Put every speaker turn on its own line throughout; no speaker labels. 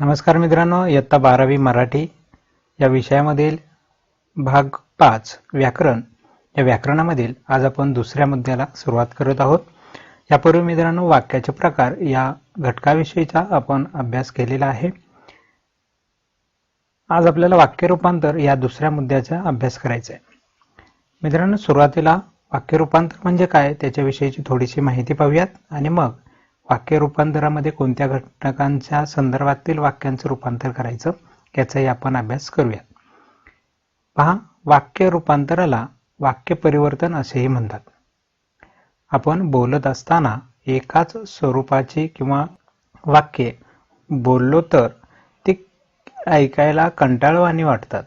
नमस्कार मित्रांनो इयत्ता बारावी मराठी. या विषयामधील भाग पाच व्याकरण. या व्याकरणामधील आज आपण दुसऱ्या मुद्द्याला सुरुवात करत आहोत. यापूर्वी मित्रांनो वाक्याचे प्रकार या घटकाविषयीचा आपण अभ्यास केलेला आहे. आज आपल्याला वाक्य रूपांतर या दुसऱ्या मुद्द्याचा अभ्यास करायचा आहे. मित्रांनो सुरुवातीला वाक्य रूपांतर म्हणजे काय? त्याच्याविषयीची थोडीशी माहिती पाहूयात आणि मग वाक्य रूपांतरामध्ये कोणत्या घटकांच्या संदर्भातील वाक्यांचं रूपांतर करायचं याचाही आपण अभ्यास करूयात पहा वाक्य रूपांतराला वाक्य परिवर्तन असेही म्हणतात. आपण बोलत असताना एकाच स्वरूपाची किंवा वाक्ये बोललो तर ती ऐकायला कंटाळवाणी वाटतात.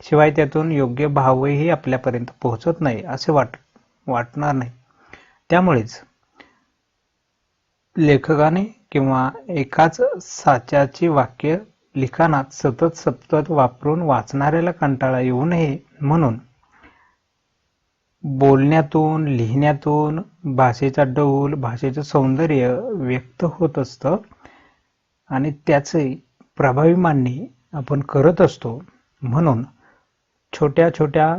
शिवाय त्यातून योग्य भावही आपल्यापर्यंत पोहोचत नाही असे वाट वाटणार नाही. त्यामुळेच लेखकाने किंवा एकाच साच्याची वाक्य लिखाणात सतत सतत वापरून वाचणाऱ्याला कंटाळा येऊ नये म्हणून बोलण्यातून लिहिण्यातून भाषेचा डौल भाषेचं सौंदर्य व्यक्त होत असतं आणि त्याचे प्रभावी मांडणी आपण करत असतो. म्हणून छोट्या छोट्या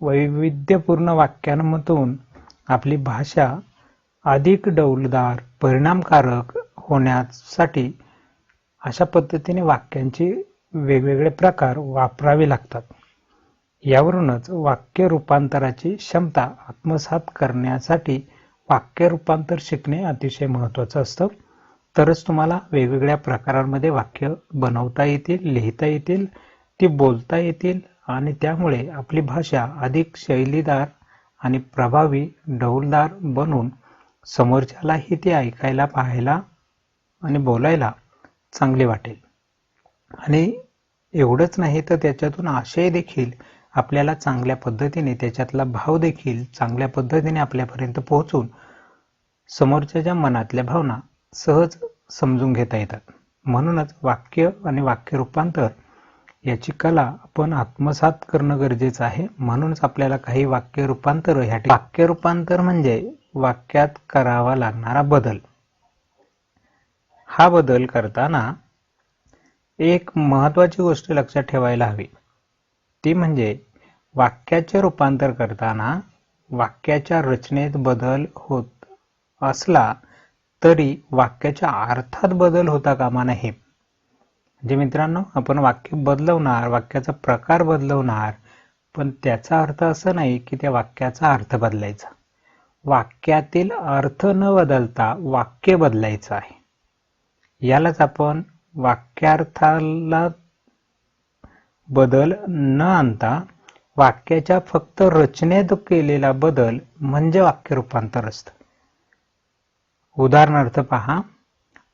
वैविध्यपूर्ण वाक्यांमधून आपली भाषा अधिक डौलदार परिणामकारक होण्यासाठी अशा पद्धतीने वाक्यांचे वेगवेगळे प्रकार वापरावे लागतात. यावरूनच वाक्य रूपांतराची क्षमता आत्मसात करण्यासाठी वाक्य रूपांतर शिकणे अतिशय महत्त्वाचं असतं. तरच तुम्हाला वेगवेगळ्या प्रकारांमध्ये वाक्य बनवता येतील लिहिता येतील ती बोलता येतील आणि त्यामुळे आपली भाषा अधिक शैलीदार आणि प्रभावी डौलदार बनून समोरच्यालाही ते ऐकायला पाहायला आणि बोलायला चांगले वाटेल. आणि एवढंच नाही तर त्याच्यातून आशय देखील आपल्याला चांगल्या पद्धतीने त्याच्यातला भाव देखील चांगल्या पद्धतीने आपल्यापर्यंत पोहोचून समोरच्याच्या मनातल्या भावना सहज समजून घेता येतात. म्हणूनच वाक्य आणि वाक्य रूपांतर याची कला आपण आत्मसात करणं गरजेचं आहे. म्हणूनच आपल्याला काही वाक्य रूपांतर ह्या वाक्य रूपांतर म्हणजे वाक्यात करावा लागणारा बदल. हा बदल करताना एक महत्वाची गोष्ट लक्षात ठेवायला हवी. ती म्हणजे वाक्याचे रूपांतर करताना वाक्याच्या रचनेत बदल होत असला तरी वाक्याच्या अर्थात बदल होता कामा नये. म्हणजे मित्रांनो आपण वाक्य बदलवणार वाक्याचा प्रकार बदलवणार पण त्याचा अर्थ असं नाही की त्या वाक्याचा अर्थ बदलायचा. वाक्यातील अर्थ न बदलता वाक्य बदलायचं आहे. यालाच आपण वाक्यार्थाला बदल न आणता वाक्याच्या फक्त रचनेत केलेला बदल म्हणजे वाक्य रूपांतर असतं. उदाहरणार्थ पहा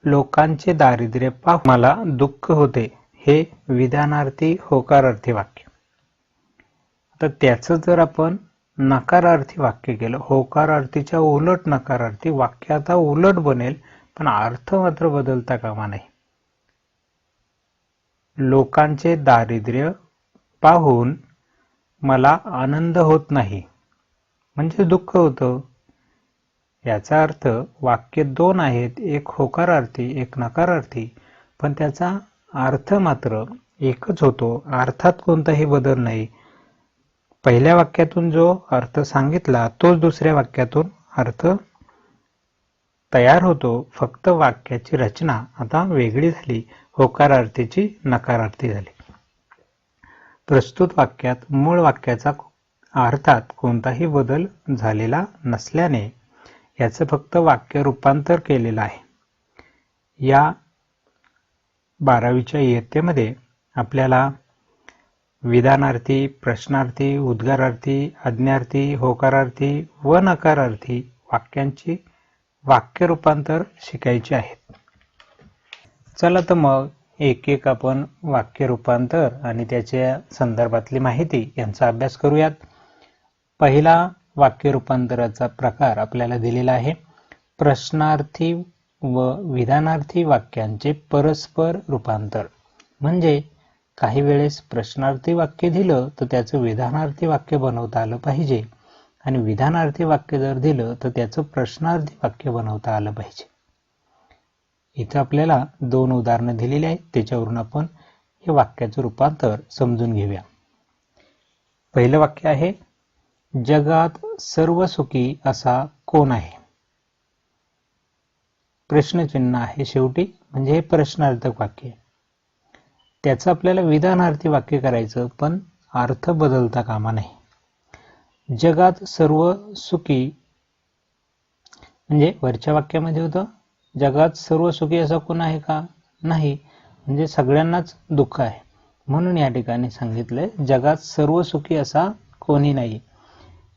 लोकांचे दारिद्र्य पाह मला दुःख होते हे विधानार्थी होकारार्थी वाक्य. आता त्याचं जर आपण नकारार्थी वाक्य केलं. होकारार्थीच्या उलट नकारार्थी वाक्य आता उलट बनेल पण अर्थ मात्र बदलता कामा नाही लोकांचे दारिद्र्य पाहून मला आनंद होत नाही. म्हणजे दुःख होतं. याचा अर्थ वाक्य दोन आहेत एक होकारार्थी एक नकारार्थी. पण त्याचा अर्थ मात्र एकच होतो. अर्थात कोणताही बदल नाही. पहिल्या वाक्यातून जो अर्थ सांगितला तोच दुसऱ्या वाक्यातून अर्थ तयार होतो. फक्त वाक्याची रचना आता वेगळी झाली. होकारार्थीची नकारार्थी झाली. प्रस्तुत वाक्यात मूळ वाक्याचा अर्थात कोणताही बदल झालेला नसल्याने याचं फक्त वाक्य रूपांतर केलेलं आहे. या बारावीच्या इयत्तेमध्ये आपल्याला विधानार्थी प्रश्नार्थी उद्गारार्थी आज्ञार्थी होकारार्थी व नकारार्थी वाक्यांची वाक्य रूपांतर शिकायचे आहेत. चला तर मग एक एक आपण वाक्य रूपांतर आणि त्याच्या संदर्भातली माहिती यांचा अभ्यास करूयात. पहिला वाक्य रूपांतराचा प्रकार आपल्याला दिलेला आहे. प्रश्नार्थी व विधानार्थी वाक्यांचे परस्पर रूपांतर. म्हणजे काही वेळेस प्रश्नार्थी वाक्य दिलं तर त्याचं विधानार्थी वाक्य बनवता आलं पाहिजे. आणि विधानार्थी वाक्य जर दिलं तर त्याचं प्रश्नार्थी वाक्य बनवता आलं पाहिजे. इथं आपल्याला दोन उदाहरणं दिलेली आहेत. त्याच्यावरून आपण हे वाक्याचं रूपांतर समजून घेऊया. पहिलं वाक्य आहे जगात सर्व सुखी असा कोण आहे? प्रश्नचिन्ह आहे शेवटी म्हणजे हे प्रश्नार्थक वाक्य त्याचं आपल्याला विधानार्थी वाक्य करायचं पण अर्थ बदलता कामा नाही जगात सर्व सुखी म्हणजे वरच्या वाक्यामध्ये होतं जगात सर्व सुखी असा कोण आहे का? नाही. म्हणजे सगळ्यांनाच दुःख आहे. म्हणून या ठिकाणी सांगितलंय जगात सर्व सुखी असा कोणी नाही.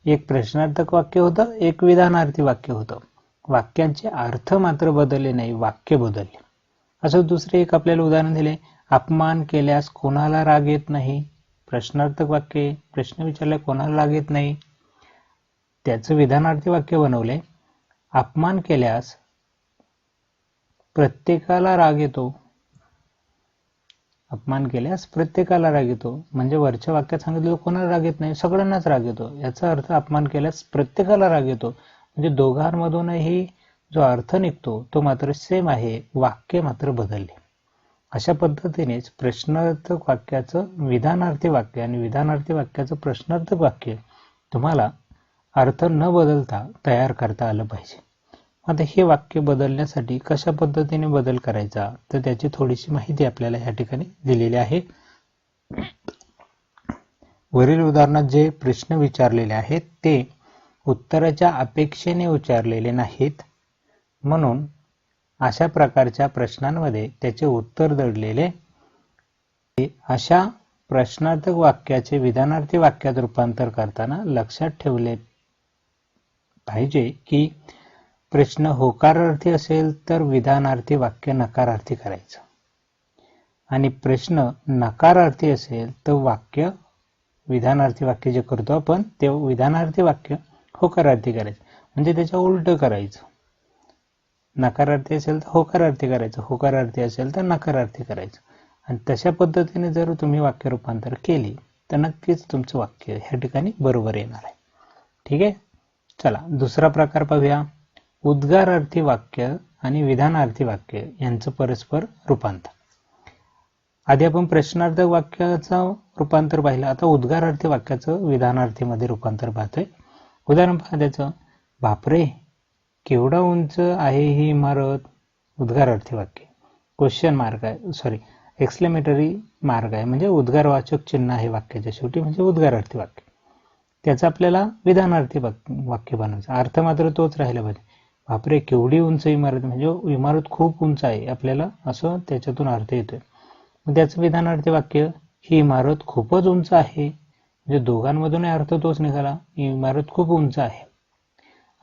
एक प्रश्नार्थक वाक्य होतं एक विधानार्थी वाक्य होतं. वाक्यांचे अर्थ मात्र बदलले नाही वाक्य बदलले. असं दुसरे एक आपल्याला उदाहरण दिले अपमान केल्यास कोणाला राग येत नाही? प्रश्नार्थक वाक्य प्रश्न विचारले कोणाला राग येत नाही? त्याचं विधानार्थी वाक्य बनवले. अपमान केल्यास प्रत्येकाला राग येतो. अपमान केल्यास प्रत्येकाला राग येतो. म्हणजे वरच्या वाक्यात सांगितलं कोणाला राग येत नाही? सगळ्यांनाच राग येतो. याचा अर्थ अपमान केल्यास प्रत्येकाला राग येतो. म्हणजे दोघांमधूनही जो अर्थ निघतो तो मात्र सेम आहे. वाक्य मात्र बदलले. अशा पद्धतीनेच प्रश्नार्थक वाक्याचं विधानार्थी वाक्य आणि विधानार्थी वाक्याचं प्रश्नार्थक वाक्य तुम्हाला अर्थ न बदलता तयार करता आलं पाहिजे. आता हे वाक्य बदलण्यासाठी कशा पद्धतीने बदल करायचा? तर त्याची थोडीशी माहिती आपल्याला या ठिकाणी दिलेली आहे. वरील उदाहरणात जे प्रश्न विचारलेले आहेत ते उत्तराच्या अपेक्षेने विचारलेले नाहीत. म्हणून अशा प्रकारच्या प्रश्नांमध्ये त्याचे उत्तर दडलेले अशा प्रश्नार्थक वाक्याचे विधानार्थी वाक्यात रूपांतर करताना लक्षात ठेवले पाहिजे की प्रश्न होकारार्थी असेल तर विधानार्थी वाक्य नकारार्थी करायचं. आणि प्रश्न नकारार्थी असेल तर वाक्य विधानार्थी वाक्य जे करतो आपण ते विधानार्थी वाक्य होकारार्थी करायचं. म्हणजे त्याच्या उलट करायचं. नकारार्थी असेल तर होकारार्थी करायचं. होकारार्थी असेल तर नकारार्थी करायचं. आणि तशा पद्धतीने जर तुम्ही वाक्य रूपांतर केली तर नक्कीच तुमचं वाक्य ह्या ठिकाणी बरोबर येणार आहे. ठीक आहे? चला दुसरा प्रकार पाहूया. उद्गारार्थी वाक्य आणि विधानार्थी वाक्य यांचं परस्पर रूपांतर. आधी आपण प्रश्नार्थक वाक्याचं रूपांतर पाहिलं. आता उद्गारार्थी वाक्याचं विधानार्थीमध्ये रूपांतर पाहतोय. उदाहरण पहा त्याचं. बापरे केवढा उंच आहे ही इमारत? उद्गारार्थी वाक्य. क्वेश्चन मार्क आहे. सॉरी एक्सलेमेटरी मार्ग आहे. म्हणजे उद्गारवाचक चिन्ह आहे वाक्याच्या शेवटी. म्हणजे उद्गारार्थी वाक्य. त्याचं आपल्याला विधानार्थी वाक्य बनवायचं. अर्थ मात्र तोच राहिला पाहिजे. बापरे केवढी उंच इमारत. म्हणजे इमारत खूप उंच आहे. आपल्याला असं त्याच्यातून अर्थ येतोय. मग त्याचं विधानार्थी वाक्य ही इमारत खूपच उंच आहे. म्हणजे दोघांमधून अर्थ तोच निघाला. इमारत खूप उंच आहे.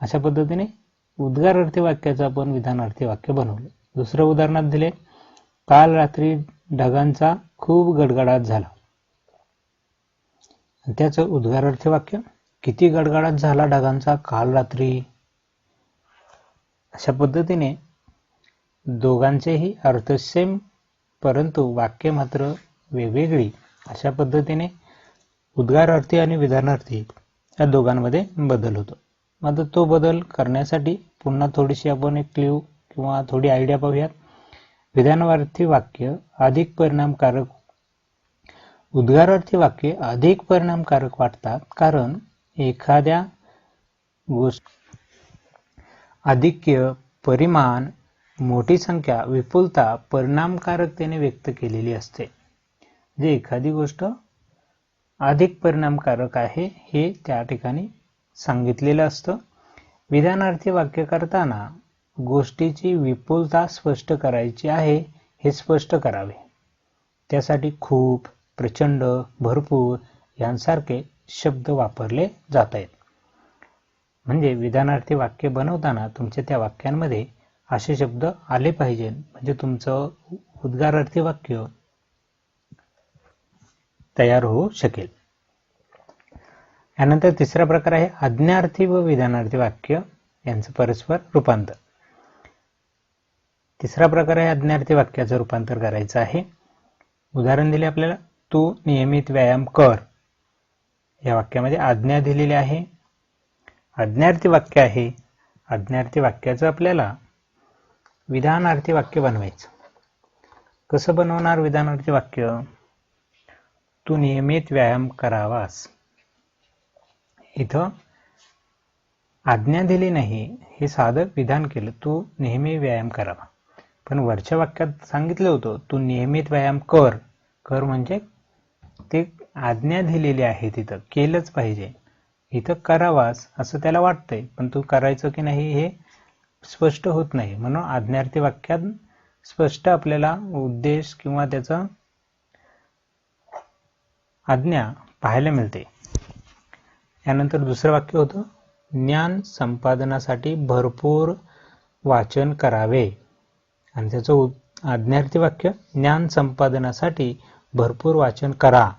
अशा पद्धतीने उद्गारार्थी वाक्याचं आपण विधानार्थी वाक्य बनवलं. दुसरं उदाहरणात दिले काल रात्री ढगांचा खूप गडगडाट झाला. त्याचं उद्गारार्थी वाक्य किती गडगडाट झाला ढगांचा काल रात्री? अशा पद्धतीने दोघांचेही अर्थ सेम परंतु वाक्य मात्र वेगवेगळी. अशा पद्धतीने उद्गारार्थी आणि विधानार्थी या दोघांमध्ये बदल होतो. मग तो बदल करण्यासाठी पुन्हा थोडीशी आपण एक क्ल्यू किंवा थोडी आयडिया पाहूयात. विधानार्थी वाक्य अधिक परिणामकारक उद्गारार्थी वाक्य अधिक परिणामकारक वाटतात कारण एखाद्या गोष्ट आधिक्य परिमाण मोठी संख्या विपुलता परिणामकारकतेने व्यक्त केलेली असते. जे एखादी गोष्ट अधिक परिणामकारक आहे हे त्या ठिकाणी सांगितलेलं असतं. विधानार्थी वाक्य करताना गोष्टीची विपुलता स्पष्ट करायची आहे हे स्पष्ट करावे. त्यासाठी खूप प्रचंड भरपूर यांसारखे शब्द वापरले जात आहेत. म्हणजे विधानार्थी वाक्य बनवताना तुमच्या त्या वाक्यांमध्ये असे शब्द आले पाहिजे. म्हणजे तुमचं उद्गारार्थी वाक्य तयार होऊ शकेल. यानंतर तिसरा प्रकार आहे आज्ञार्थी व विधानार्थी वाक्य यांचं परस्पर रूपांतर. तिसरा प्रकार आहे आज्ञार्थी वाक्याचं रूपांतर करायचं आहे. उदाहरण दिले आपल्याला. तू नियमित व्यायाम कर. या वाक्यामध्ये आज्ञा दिलेली आहे. आज्ञार्थी वाक्य आहे. आज्ञार्थी वाक्याचं आपल्याला विधानार्थी वाक्य बनवायचं. कसं बनवणार विधानार्थी वाक्य? तू नियमित व्यायाम करावास. इथं आज्ञा दिली नाही हे साधं विधान केलं. तू नेहमी व्यायाम करावा पण वरच्या वाक्यात सांगितलं होतं तू नियमित व्यायाम कर. कर म्हणजे ते आज्ञा दिलेली आहे तिथं. केलंच पाहिजे. इथं करावास असं त्याला वाटतंय पण तू करायचं की नाही हे स्पष्ट होत नाही. म्हणून आज्ञार्थी वाक्यात स्पष्ट आपल्याला उद्देश किंवा त्याचा आज्ञा पाहायला मिळते. यानंतर दुसरं वाक्य होतं ज्ञान संपादनासाठी भरपूर वाचन करावे. आणि त्याचं आज्ञार्थी वाक्य ज्ञान संपादनासाठी भरपूर वाचन करा.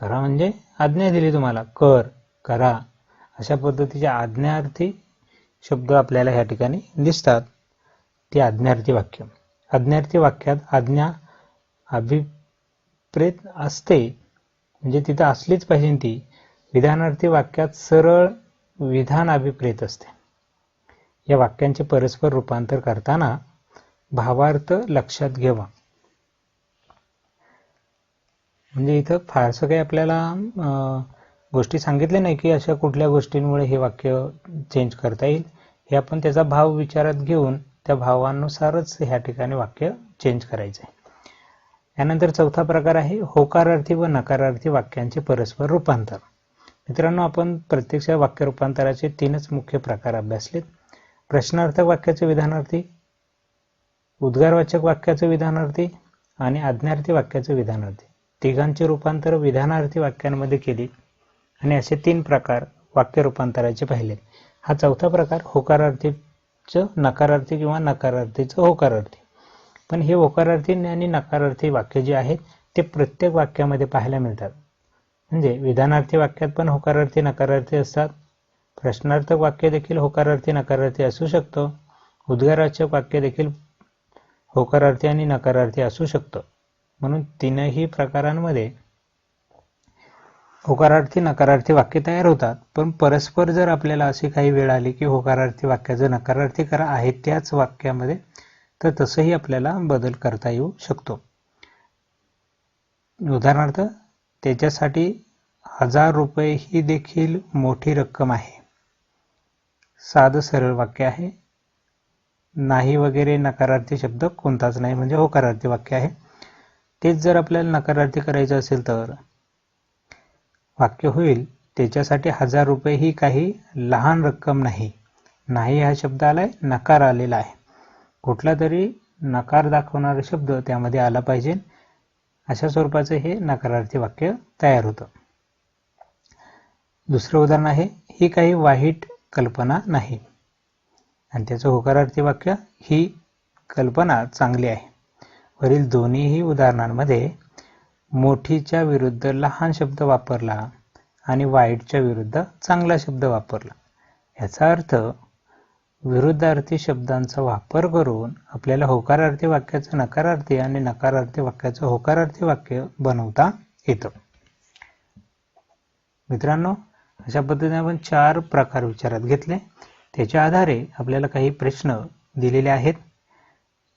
करा म्हणजे आज्ञा दिली तुम्हाला कर करा. अशा पद्धतीचे आज्ञार्थी शब्द आपल्याला ह्या ठिकाणी दिसतात. ते आज्ञार्थी वाक्य. आज्ञार्थी वाक्यात आज्ञा अभिप्रेत असते. म्हणजे तिथं असलीच पाहिजे ती. विधानार्थी वाक्यात सरळ विधान अभिप्रेत असते. या वाक्यांचे परस्पर रूपांतर करताना भावार्थ लक्षात घ्यावा म्हणजे इथं फारसं काही आपल्याला गोष्टी सांगितल्या नाही की अशा कुठल्या गोष्टींमुळे हे वाक्य चेंज करता येईल. हे आपण त्याचा भाव विचारात घेऊन त्या भावानुसारच ह्या ठिकाणी वाक्य चेंज करायचं आहे. यानंतर चौथा प्रकार आहे होकारार्थी व नकारार्थी वाक्यांचे परस्पर रूपांतर. मित्रांनो आपण प्रत्यक्ष वाक्य रूपांतराचे तीनच मुख्य प्रकार अभ्यासलेत. प्रश्नार्थक वाक्याचे विधानार्थी उद्गारवाचक वाक्याचे विधानार्थी आणि आज्ञार्थी वाक्याचे विधानार्थी. तिघांचे रूपांतर विधानार्थी वाक्यांमध्ये केली आणि असे तीन प्रकार वाक्य रूपांतराचे पाहिले. हा चौथा प्रकार होकारार्थीचं नकारार्थी किंवा नकारार्थीचं होकारार्थी. पण हे होकारार्थी आणि नकारार्थी वाक्य जे आहेत ते प्रत्येक वाक्यामध्ये पाहायला मिळतात. म्हणजे विधानार्थी वाक्यात पण होकारार्थी नकारार्थी असतात. प्रश्नार्थक वाक्य देखील होकारार्थी नकारार्थी असू शकतो. उद्गाराचक वाक्य देखील होकारार्थी आणि नकारार्थी असू शकतं. म्हणून तीनही प्रकारांमध्ये होकारार्थी नकारार्थी वाक्य तयार होतात. पण परस्पर जर आपल्याला अशी काही वेळ आली की होकारार्थी वाक्याचं नकारार्थी करा आहे त्याच वाक्यामध्ये तर तसंही आपल्याला बदल करता येऊ शकतो. उदाहरणार्थ त्याच्यासाठी हजार रुपये ही देखील मोठी रक्कम आहे. साधं सरळ वाक्य आहे. नाही वगैरे नकारार्थी शब्द कोणताच नाही म्हणजे होकारार्थी वाक्य आहे. तेच जर आपल्याला नकारार्थी करायचं असेल तर? वाक्य होईल त्याच्यासाठी हजार रुपये ही काही लहान रक्कम नाही. नाही हा शब्द आलाय नकार आलेला आहे. कुठला तरी नकार दाखवणारा शब्द त्यामध्ये आला पाहिजे. अशा स्वरूपाचं हे नकारार्थी वाक्य तयार होतं. दुसरं उदाहरण आहे ही काही वाईट कल्पना नाही. आणि त्याचं होकारार्थी वाक्य ही कल्पना चांगली आहे. वरील दोन्हीही उदाहरणांमध्ये मोठीच्या विरुद्ध लहान शब्द वापरला आणि वाईटच्या विरुद्ध चांगला शब्द वापरला. याचा अर्थ विरुद्धार्थी शब्दांचा वापर करून आपल्याला होकारार्थी वाक्याचं नकारार्थी आणि नकारार्थी वाक्याचं होकारार्थी वाक्य बनवता येतं. मित्रांनो अशा पद्धतीने आपण चार प्रकार विचारात घेतले. त्याच्या आधारे आपल्याला काही प्रश्न दिलेले आहेत.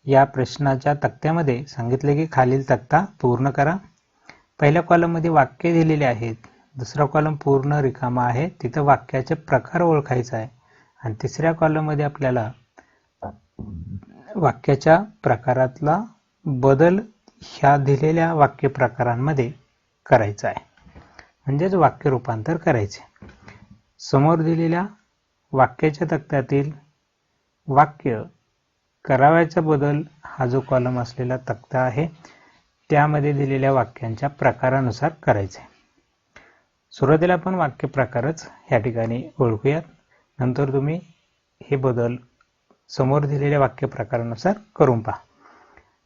या प्रश्नाच्या तक्त्यामध्ये सांगितले की खालील तक्ता पूर्ण करा. पहिल्या कॉलममध्ये वाक्य दिलेले आहेत. दुसरा कॉलम पूर्ण रिकामा आहे. तिथं वाक्याचे प्रकार ओळखायचा आहे. आणि तिसऱ्या कॉलममध्ये आपल्याला वाक्याच्या प्रकारातला बदल ह्या दिलेल्या वाक्य प्रकारांमध्ये करायचा आहे. म्हणजेच वाक्य रूपांतर करायचे. समोर दिलेल्या वाक्याच्या तक्त्यातील वाक्य करावयाचा बदल हा जो कॉलम असलेला तक्ता आहे त्यामध्ये दिलेल्या वाक्यांच्या प्रकारानुसार करायचे. सुरुवातीला आपण वाक्य प्रकारच या ठिकाणी ओळखूयात. नंतर तुम्ही हे बदल समोर दिलेल्या वाक्य प्रकारानुसार करून पहा.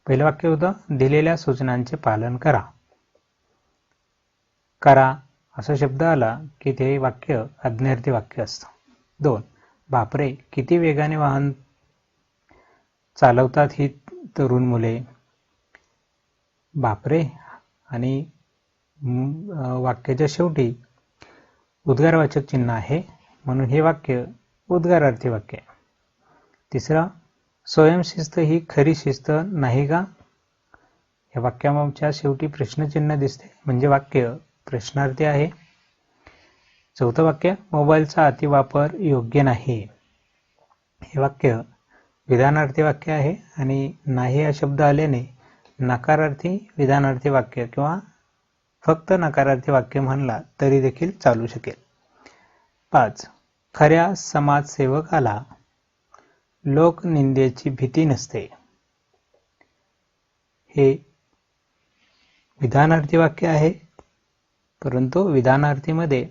पहिलं वाक्य होतं दिलेल्या सूचनांचे पालन करा. करा असा शब्द आला की ते वाक्य अज्ञार्थी वाक्य असतं. दोन बापरे किती वेगाने वाहन चालवतात ही तरुण मुले. बापरे आणि वाक्याच्या शेवटी उद्गारवाचक चिन्ह आहे म्हणून हे वाक्य उद्गारार्थी वाक्य आहे. तिसरा स्वयंशिस्त ही खरी शिस्त नाही का? या वाक्याच्या शेवटी प्रश्नचिन्ह दिसते. म्हणजे वाक्य प्रश्नार्थी आहे. चौथं वाक्य मोबाईलचा अतिवापर योग्य नाही. हे वाक्य विधानार्थी वाक्य आहे आणि नाही हा शब्द आल्याने नकारार्थी विधानार्थी वाक्य किंवा फक्त नकारार्थी वाक्य म्हणला तरी देखील चालू शकेल. पाच खऱ्या समाजसेवकाला लोकनिंदेची भीती नसते. हे विधानार्थी वाक्य आहे परंतु विधानार्थीमध्ये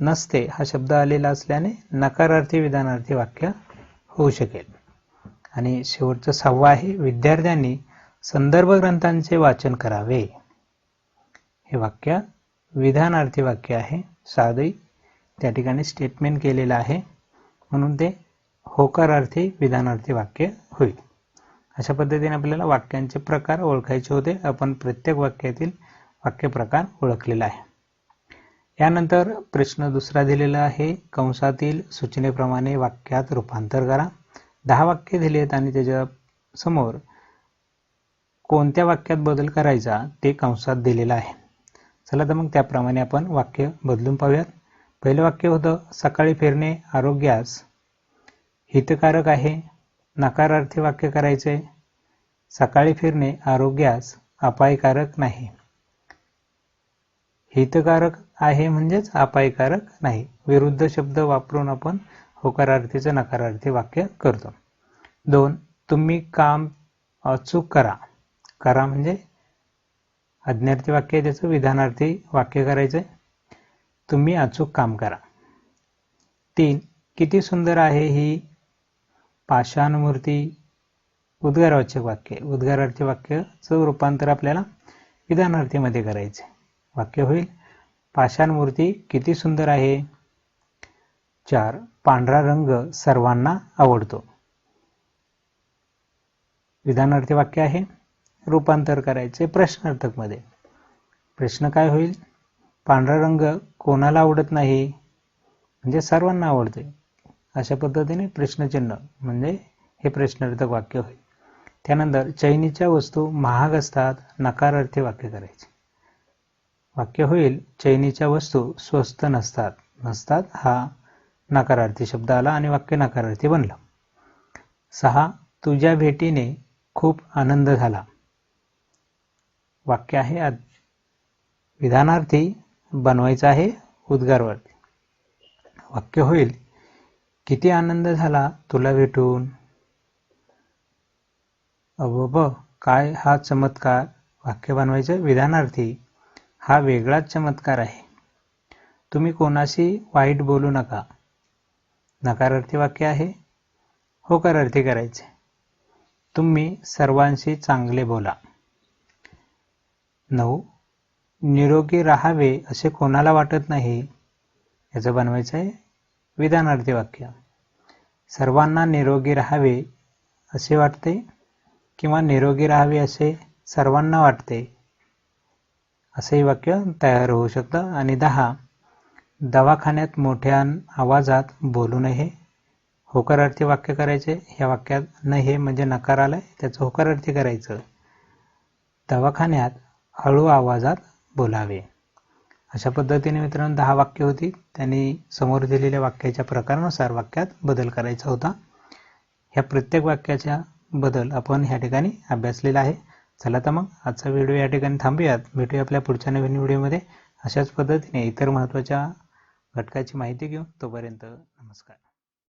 नसते हा शब्द आलेला असल्याने नकारार्थी विधानार्थी वाक्य होऊ शकेल. आणि शेवटचं सहावं आहे विद्यार्थ्यांनी संदर्भ ग्रंथांचे वाचन करावे. हे वाक्य विधानार्थी वाक्य आहे साधी त्या ठिकाणी स्टेटमेंट केलेलं आहे. म्हणून ते होकारार्थी विधानार्थी वाक्य होईल. अशा पद्धतीने आपल्याला वाक्यांचे प्रकार ओळखायचे होते. आपण प्रत्येक वाक्यातील वाक्यप्रकार ओळखलेला आहे. यानंतर प्रश्न दुसरा दिलेला आहे. कंसातील सूचनेप्रमाणे वाक्यात रूपांतर करा. दहा वाक्य दिले आहेत आणि त्याच्यासमोर कोणत्या वाक्यात बदल करायचा ते कंसात दिलेलं आहे. चला तर मग त्याप्रमाणे आपण वाक्य बदलून पाहूयात. पहिलं वाक्य होतं सकाळी फिरणे आरोग्यास हितकारक आहे. नकारार्थी वाक्य करायचे सकाळी फिरणे आरोग्यास अपायकारक नाही. हितकारक आहे म्हणजेच अपायकारक नाही. विरुद्ध शब्द वापरून आपण होकारार्थीचं नकारार्थी वाक्य करतो. दोन तुम्ही काम अचूक करा. करा म्हणजे अज्ञार्थी वाक्य त्याचं विधानार्थी वाक्य करायचंय. तुम्ही अचूक काम करा. तीन किती सुंदर आहे ही पाषाणमूर्ती उद्गारवाचक वाक्य. उद्गारार्थी वाक्याचं रूपांतर आपल्याला विधानार्थीमध्ये करायचे. वाक्य होईल पाषाण मूर्ती किती सुंदर आहे. चार पांढरा रंग सर्वांना आवडतो. विधानार्थी वाक्य आहे रूपांतर करायचे प्रश्नार्थकमध्ये. प्रश्न काय होईल? पांढरा रंग कोणाला आवडत नाही म्हणजे सर्वांना आवडते अशा पद्धतीने प्रश्नचिन्ह म्हणजे हे प्रश्नार्थक वाक्य होईल त्यानंतर चैनीच्या वस्तू महाग असतात नकारार्थी वाक्य करायचे. वाक्य होईल चैनीच्या वस्तू स्वस्त नसतात. नसतात हा नकारार्थी शब्द आला आणि वाक्य नकारार्थी बनलं. सहा तुझ्या भेटीने खूप आनंद झाला. वाक्य आहे विधानार्थी बनवायचं आहे उद्गारवरती. वाक्य होईल किती आनंद झाला तुला भेटून. अबोब काय हा चमत्कार वाक्य बनवायचं विधानार्थी हा वेगळाच चमत्कार आहे. तुम्ही कोणाशी वाईट बोलू नका. नकारार्थी वाक्य आहे होकारार्थी करायचे. तुम्ही सर्वांशी चांगले बोला. नऊ निरोगी राहावे असे कोणाला वाटत नाही याचं बनवायचं आहे विधानार्थी वाक्य. सर्वांना निरोगी राहावे असे वाटते किंवा निरोगी राहावे असे सर्वांना वाटते? असंही वाक्य तयार होऊ शकतं. आणि दहा दवाखान्यात मोठ्या आवाजात बोलू नये. होकारार्थी वाक्य करायचे. ह्या वाक्यात नाही हे म्हणजे नकार आलाय. त्याचं होकारार्थी करायचं. दवाखान्यात हळू आवाजात बोलावे. अशा पद्धतीने मित्रांनो दहा वाक्य होती. त्यांनी समोर दिलेल्या वाक्याच्या प्रकारानुसार वाक्यात बदल करायचा होता. ह्या प्रत्येक वाक्याच्या बदल आपण ह्या ठिकाणी अभ्यासलेला आहे. चला तर मग आजचा व्हिडिओ या ठिकाणी थांबूयात. भेटूया आपल्या पुढच्या नवीन व्हिडिओमध्ये. अशाच पद्धतीने इतर महत्त्वाच्या घटकाची माहिती घेऊन तोपर्यंत नमस्कार.